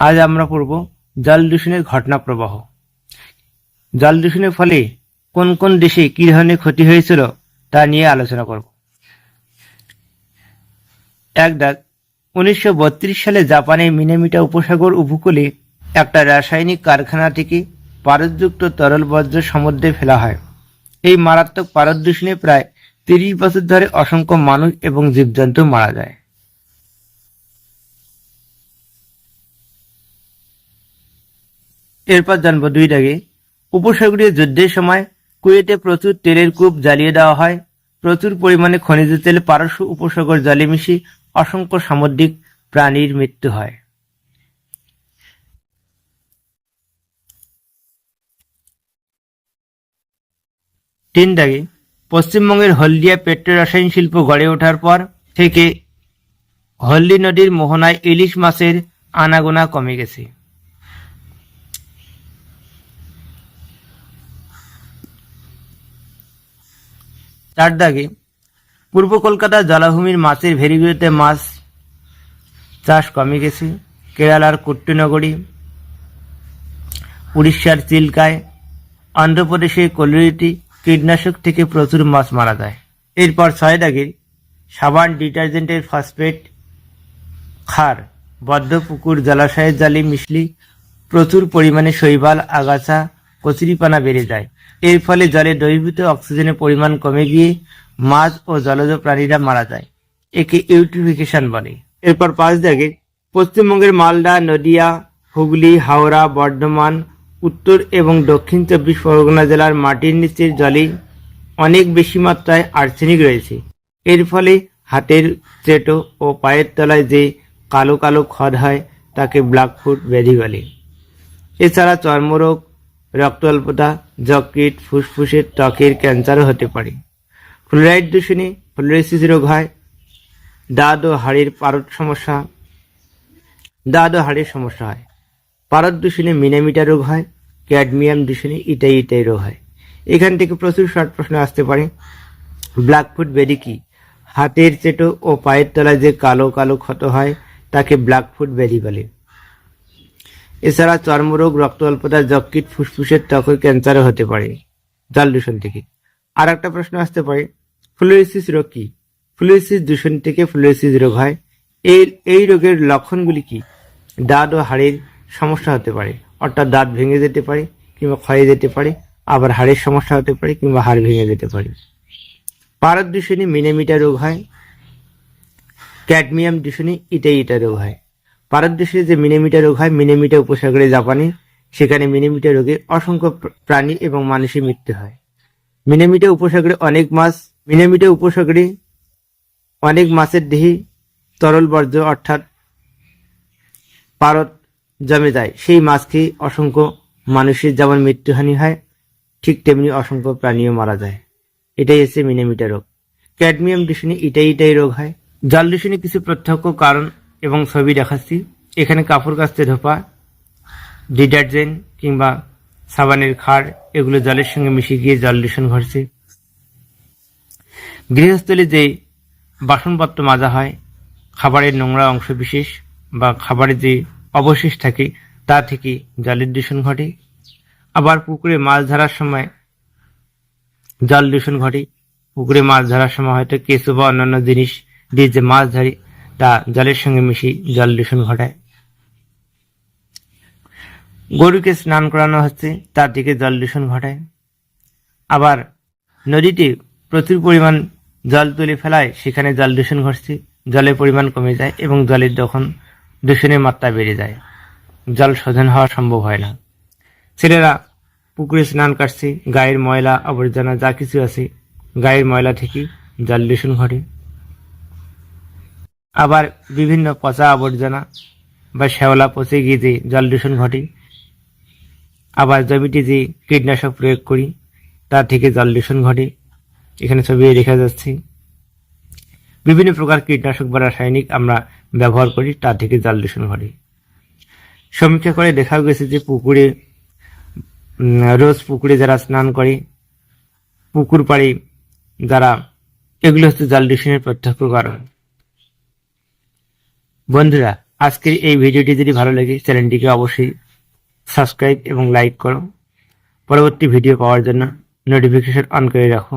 আজ আমরা পড়ব জল দূষণের ঘটনা প্রবাহ। জল দূষণের ফলে কোন কোন দেশে কি ধরনের ক্ষতি হয়েছিল তা নিয়ে আলোচনা করব। এক ডাক উনিশশো বত্রিশ সালে জাপানের মিনামিটা উপসাগর উপকূলে একটা রাসায়নিক কারখানা থেকে পারদযুক্ত তরল বর্জ্য সমুদ্রে ফেলা হয়। এই মারাত্মক পারদ দূষণে প্রায় তিরিশ বছর ধরে অসংখ্য মানুষ এবং জীবজন্তু মারা যায়। এরপর জানব দুই দাগে উপসাগরীয় যুদ্ধের সময় কুয়েতে প্রচুর তেলের কূপ জ্বালিয়ে দেওয়া হয়। প্রচুর পরিমাণে খনিজ তেল, পারস্য উপসাগর জলে মিশি অসংখ্য সামুদ্রিক প্রাণীর মৃত্যু হয়। তিন দাগে পশ্চিমবঙ্গের হলদিয়া পেট্রো রসায়ন শিল্প গড়ে ওঠার পর থেকে হলদি নদীর মোহনায় ইলিশ মাছের আনাগোনা কমে গেছে। চার দাগে। পূর্ব কলকাতার জলাভূমির মাছের ভেরিগুলিতে মাছ চাষ কমে গেছে। কেরালার কুট্টিনগরী, উড়িষ্যার চিল্কায়, অন্ধ্রপ্রদেশে কলুরিটি কীটনাশক থেকে প্রচুর মাছ মারা যায়। এরপর ছয় দাগে সাবান ডিটারজেন্টের ফসফেট খার বদ্ধ পুকুর, জলাশয়ের জালি মিশলি প্রচুর পরিমাণে শৈবাল, আগাছা কচুরিপানা বেড়ে যায়। এর ফলে জলে দ্রবীভূত অক্সিজেনের পরিমাণ কমে গিয়ে মাছ ও জলজ প্রাণীরা মারা যায়। একে ইউট্রিফিকেশন বলে। এরপর পাঁচ দাগে পশ্চিমবঙ্গের মালদা, নদিয়া, হুগলি, হাওড়া, বর্ধমান, উত্তর এবং দক্ষিণ চব্বিশ পরগনা জেলার মাটির নিচের জলে অনেক বেশি মাত্রায় আর্সেনিক রয়েছে। এর ফলে হাতের চেটো ও পায়ের তলায় যে কালো কালো খদ হয়, তাকে ব্ল্যাকফুট ব্যাধি বলে। এছাড়া চর্মরোগ রক্ত অল্পতা যকৃৎ, ফুসফুসের ত্বকের ক্যান্সারও হতে পারে। ফ্লোরাইড দূষণে ফ্লোরাইসিস রোগ হয়। দাঁত ও হাড়ের পারদ সমস্যা। দাঁত ও হাড়ের সমস্যা হয়। পারদ দূষণে মিনামিটা রোগ হয়। ক্যাডমিয়াম দূষণে ইটাই ইটাই রোগ হয়। এখান থেকে প্রচুর শর্ট প্রশ্ন আসতে পারে। ব্ল্যাকফুট বেরি কি? হাতের চেটো ও পায়ের তলায় যে কালো কালো ক্ষত হয়, তাকে ব্ল্যাকফুট বেরি বলে। এছাড়া চর্মরোগ রক্ত অল্পতা যকৃৎ, ফুসফুসের ত্বকের ক্যান্সারও হতে পারে। জল দূষণ থেকে। আর একটা প্রশ্ন আসতে পারে, ফ্লুরোসিস রোগ কি? ফ্লুরোসিস দূষণ থেকে ফ্লুরোসিস রোগ হয়। এই এই রোগের লক্ষণগুলি কি? দাঁত ও হাড়ের সমস্যা হতে পারে, অর্থাৎ দাঁত ভেঙে যেতে পারে কিংবা ক্ষয়ে যেতে পারে, আবার হাড়ের সমস্যা হতে পারে কিংবা হাড় ভেঙে যেতে পারে। পারদ দূষণে মিনেমিটা রোগ হয়, ক্যাডমিয়াম দূষণে ইটা ইটা রোগ হয়। পারদ দূষণে যে মিনেমিটা রোগ হয়, মিনেমিটা উপসাগরে জাপানে, সেখানে মিনেমিটা রোগে অসংখ্য প্রাণী এবং মানুষের মৃত্যু হয়। মিনেমিটা উপসাগরে অনেক মাছ, মিনেমিটা উপসাগরে অনেক মাছের দেহে তরল বর্জ্য অর্থাৎ পারদ জমে যায়। সেই মাছ খেয়ে অসংখ্য মানুষের যেমন মৃত্যুহানি হয়, ঠিক তেমনি অসংখ্য প্রাণীও মারা যায়। এটাই হচ্ছে মিনেমিটা রোগ। ক্যাডমিয়াম দূষণে ইটাই ইটাই রোগ হয়। জল দূষণে কিছু প্রত্যক্ষ কারণ এবং ছবি দেখাচ্ছি। এখানে কাপড় কাচতে ধোপা, ডিটারজেন্ট কিংবা সাবানের খাড়, এগুলো জলের সঙ্গে মিশে গিয়ে জল দূষণ ঘটছে। গৃহস্থলে যে বাসনপত্র মাজা হয়, খাবারের নোংরা অংশ বিশেষ বা খাবারের যে অবশেষ থাকে, তা থেকে জলের দূষণ ঘটে। আবার পুকুরে মাছ ধরার সময় জল দূষণ ঘটে। পুকুরে মাছ ধরার সময় হয়তো কেঁচো বা অন্যান্য জিনিস দিয়ে যে মাছ ধরি তা জলের সঙ্গে মিশিয়ে জল দূষণ ঘটায়। গরুকে স্নান করানো হচ্ছে, তার দিকে জল দূষণ ঘটায়। আবার নদীতে প্রচুর পরিমাণ জল তুলে ফেলায়, সেখানে জল দূষণ ঘটছে, জলের পরিমাণ কমে যায় এবং জলের তখন দূষণের মাত্রা বেড়ে যায়। জল শোধন হওয়া সম্ভব হয় না। ছেলেরা পুকুরে স্নান কাটছে, গায়ের ময়লা, আবর্জনা যা কিছু আছে, গায়ের ময়লা থেকে জল দূষণ ঘটে। আবার বিভিন্ন পচা আবর্জনা বা শ্যাওলা পচে গিয়ে যে জল দূষণ ঘটে। আবার জমিতে যে কীটনাশক প্রয়োগ করি তা থেকে জল দূষণ ঘটে। এখানে ছবি দেখা যাচ্ছে। বিভিন্ন প্রকার কীটনাশক বা রাসায়নিক আমরা ব্যবহার করি তা থেকে জল দূষণ ঘটে। সমীক্ষা করে দেখা গেছে যে পুকুরে রোজ পুকুরে যারা স্নান করে, পুকুর পাড়ে যারা, এগুলো হচ্ছে জল দূষণের প্রত্যক্ষ কারণ। বন্ধুরা, আজকের এই ভিডিওটি যদি ভালো লাগে, চ্যানেলটিকে অবশ্যই সাবস্ক্রাইব এবং লাইক করো। পরবর্তী ভিডিও পাওয়ার জন্য নোটিফিকেশন অন করে রাখো।